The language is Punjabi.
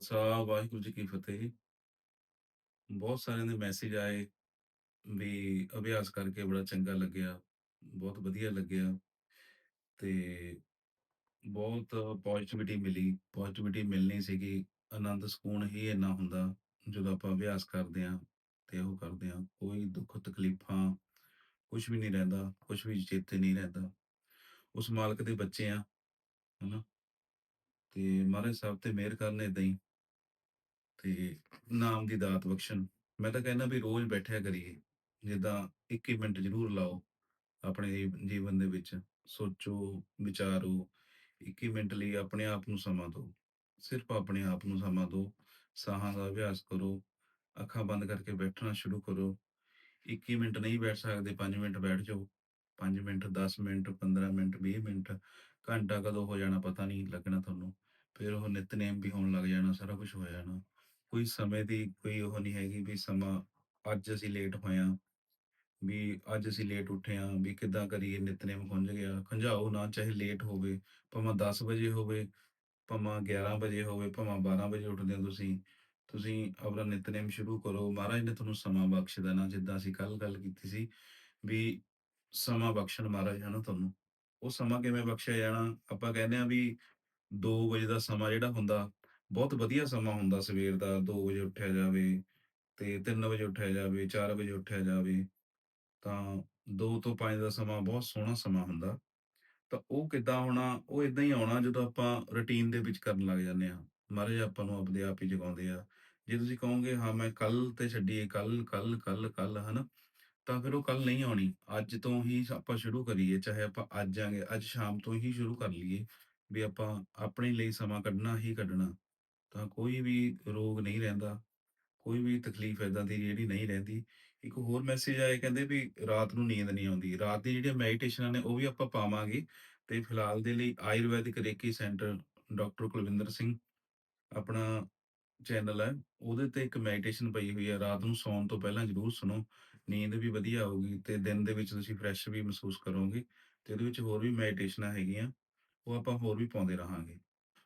ਸਾ ਵਾਹਿਗੁਰੂ ਜੀ ਕੀ ਫਤਿਹ। ਬਹੁਤ ਸਾਰਿਆਂ ਦੇ ਮੈਸੇਜ ਆਏ ਵੀ ਅਭਿਆਸ ਕਰਕੇ ਬੜਾ ਚੰਗਾ ਲੱਗਿਆ, ਬਹੁਤ ਵਧੀਆ ਲੱਗਿਆ ਤੇ ਬਹੁਤ ਪੋਜ਼ਿਟਿਵਿਟੀ ਮਿਲੀ। ਪੋਜ਼ਿਟਿਵਿਟੀ ਮਿਲਣੀ ਸੀਗੀ, ਆਨੰਦ ਸਕੂਨ ਹੀ ਇੰਨਾ ਹੁੰਦਾ ਜਦੋਂ ਆਪਾਂ ਅਭਿਆਸ ਕਰਦੇ ਹਾਂ ਤੇ ਉਹ ਕਰਦੇ ਹਾਂ। ਕੋਈ ਦੁੱਖ ਤਕਲੀਫ਼ਾਂ ਕੁਛ ਵੀ ਨਹੀਂ ਰਹਿੰਦਾ, ਕੁਛ ਵੀ ਚੇਤੇ ਨਹੀਂ ਰਹਿੰਦਾ। ਉਸ ਮਾਲਕ ਦੇ ਬੱਚੇ ਆ, ਹਨਾ? ਤੇ ਮਹਾਰਾਜ ਸਾਹਿਬ ਤੇ ਮਿਹਰ ਕਰਨ ਏਦਾਂ ਹੀ। ਤੇ ਨਾਮ ਦੀ ਦਾਤ ਬਖਸ਼ਣ। ਮੈਂ ਤਾਂ ਕਹਿੰਦਾ ਵੀ ਰੋਜ਼ ਬੈਠਿਆ ਕਰੀਏ। ਜਿੱਦਾਂ 21 ਮਿੰਟ ਜ਼ਰੂਰ ਲਾਓ ਆਪਣੇ ਜੀਵਨ ਦੇ ਵਿੱਚ। ਸੋਚੋ, ਵਿਚਾਰੋ, 21 ਮਿੰਟ ਲਈ ਆਪਣੇ ਆਪ ਨੂੰ ਸਮਾਂ ਦਿਓ। ਸਿਰਫ਼ ਆਪਣੇ ਆਪ ਨੂੰ ਸਮਾਂ ਦਿਓ। ਸਾਹਾਂ ਦਾ ਅਭਿਆਸ ਕਰੋ, ਅੱਖਾਂ ਬੰਦ ਕਰਕੇ ਬੈਠਣਾ ਸ਼ੁਰੂ ਕਰੋ। 21 ਮਿੰਟ ਨਹੀਂ ਬੈਠ ਸਕਦੇ, 5 ਮਿੰਟ ਬੈਠ ਜਾਓ। 5 ਮਿੰਟ, 10 ਮਿੰਟ, 15 ਮਿੰਟ, 20 ਮਿੰਟ, ਘੰਟਾ ਕਦੋਂ ਹੋ ਜਾਣਾ ਪਤਾ ਨਹੀਂ ਲੱਗਣਾ ਤੁਹਾਨੂੰ। ਫਿਰ ਉਹ ਨਿਤਨੇਮ ਵੀ ਹੋਣ ਲੱਗ ਜਾਣਾ, ਸਾਰਾ ਕੁਛ ਹੋ ਜਾਣਾ। ਕੋਈ ਸਮੇਂ ਦੀ ਕੋਈ ਉਹ ਨਹੀਂ ਹੈਗੀ ਵੀ ਸਮਾਂ ਅੱਜ ਅਸੀਂ ਲੇਟ ਹੋਏ ਹਾਂ, ਵੀ ਅੱਜ ਅਸੀਂ ਲੇਟ ਉੱਠੇ ਹਾਂ, ਵੀ ਕਿੱਦਾਂ ਕਰੀਏ ਨਿਤਨੇਮ ਖੁੰਝ ਗਿਆ। ਖੰਝਾਓ ਨਾ ਚਾਹੇ ਲੇਟ ਹੋਵੇ, ਭਾਵੇਂ 10 ਵਜੇ ਹੋਵੇ, ਭਾਵੇਂ 11 ਵਜੇ ਹੋਵੇ, ਭਾਵੇਂ 12 ਵਜੇ ਉੱਠਦੇ ਹੋ ਤੁਸੀਂ। ਤੁਸੀਂ ਆਪਣਾ ਨਿਤਨੇਮ ਸ਼ੁਰੂ ਕਰੋ, ਮਹਾਰਾਜ ਨੇ ਤੁਹਾਨੂੰ ਸਮਾਂ ਬਖਸ਼ ਦੇਣਾ। ਜਿੱਦਾਂ ਅਸੀਂ ਕੱਲ ਗੱਲ ਕੀਤੀ ਸੀ ਵੀ ਸਮਾਂ ਬਖਸ਼ਣ ਮਹਾਰਾਜ ਹਨਾ ਤੁਹਾਨੂੰ। ਉਹ ਸਮਾਂ ਕਿਵੇਂ ਬਖਸ਼ਿਆ ਜਾਣਾ? ਆਪਾਂ ਕਹਿੰਦੇ ਹਾਂ ਵੀ 2 ਵਜੇ ਦਾ ਸਮਾਂ ਜਿਹੜਾ ਹੁੰਦਾ, ਬਹੁਤ ਵਧੀਆ ਸਮਾਂ ਹੁੰਦਾ ਸਵੇਰ ਦਾ 2 ਵਜੇ ਉੱਠਿਆ ਜਾਵੇ ਤੇ 3 ਵਜੇ ਉੱਠਿਆ ਜਾਵੇ, 4 ਵਜੇ ਉੱਠਿਆ ਜਾਵੇ, ਤਾਂ 2 ਤੋਂ 5 ਦਾ ਸਮਾਂ ਬਹੁਤ ਸੋਹਣਾ ਸਮਾਂ ਹੁੰਦਾ। ਤਾਂ ਉਹ ਕਿੱਦਾਂ ਹੋਣਾ ਉਹ ਏਦਾਂ ਹੀ ਆਉਣਾ ਜਦੋਂ ਆਪਾਂ ਰੁਟੀਨ ਦੇ ਵਿੱਚ ਕਰਨ ਲੱਗ ਜਾਂਦੇ ਹਾਂ। ਮਹਾਰਾਜ ਆਪਾਂ ਨੂੰ ਆਪਦੇ ਆਪ ਹੀ ਜਗਾਉਂਦੇ ਆ। ਜੇ ਤੁਸੀਂ ਕਹੋਗੇ ਹਾਂ ਮੈਂ ਕੱਲ ਤੇ ਛੱਡੀਏ, ਕੱਲ ਕੱਲ ਕੱਲ ਕੱਲ ਹਨਾ? ਤਾਂ ਫਿਰ ਉਹ ਕੱਲ ਨਹੀਂ ਆਉਣੀ। ਅੱਜ ਤੋਂ ਹੀ ਆਪਾਂ ਸ਼ੁਰੂ ਕਰੀਏ, ਚਾਹੇ ਆਪਾਂ ਅੱਜ ਆਂਗੇ, ਅੱਜ ਸ਼ਾਮ ਤੋਂ ਹੀ ਸ਼ੁਰੂ ਕਰ ਲਈਏ ਵੀ ਆਪਾਂ ਆਪਣੇ ਲਈ ਸਮਾਂ ਕੱਢਣਾ ਹੀ ਕੱਢਣਾ। ਤਾਂ ਕੋਈ ਵੀ ਰੋਗ ਨਹੀਂ ਰਹਿੰਦਾ, ਕੋਈ ਵੀ ਤਕਲੀਫ਼ ਏਦਾਂ ਦੀ ਜਿਹੜੀ ਨਹੀਂ ਰਹਿੰਦੀ। ਇੱਕ ਹੋਰ ਮੈਸੇਜ ਆਏ ਕਹਿੰਦੇ ਵੀ ਰਾਤ ਨੂੰ ਨੀਂਦ ਨਹੀਂ ਆਉਂਦੀ। ਰਾਤ ਦੀ ਜਿਹੜੀਆਂ ਮੈਡੀਟੇਸ਼ਨਾਂ ਨੇ ਉਹ ਵੀ ਆਪਾਂ ਪਾਵਾਂਗੇ ਤੇ ਫਿਲਹਾਲ ਦੇ ਲਈ Ayurvedic reiki centre doctor Kulwinder Singh ਆਪਣਾ ਚੈਨਲ ਹੈ, ਉਹਦੇ ਤੇ ਇੱਕ ਮੈਡੀਟੇਸ਼ਨ ਪਈ ਹੋਈ ਹੈ। ਰਾਤ ਨੂੰ ਸੌਣ ਤੋਂ ਪਹਿਲਾਂ ਜ਼ਰੂਰ ਸੁਣੋ, ਨੀਂਦ ਵੀ ਵਧੀਆ ਆਊਗੀ ਤੇ ਦਿਨ ਦੇ ਵਿੱਚ ਤੁਸੀਂ ਫਰੈਸ਼ ਵੀ ਮਹਿਸੂਸ ਕਰੋਗੇ ਤੇ ਉਹਦੇ ਵਿੱਚ ਹੋਰ ਵੀ ਮੈਡੀਟੇਸ਼ਨਾਂ ਹੈਗੀਆਂ, ਉਹ ਆਪਾਂ ਹੋਰ ਵੀ ਪਾਉਂਦੇ ਰਹਾਂਗੇ।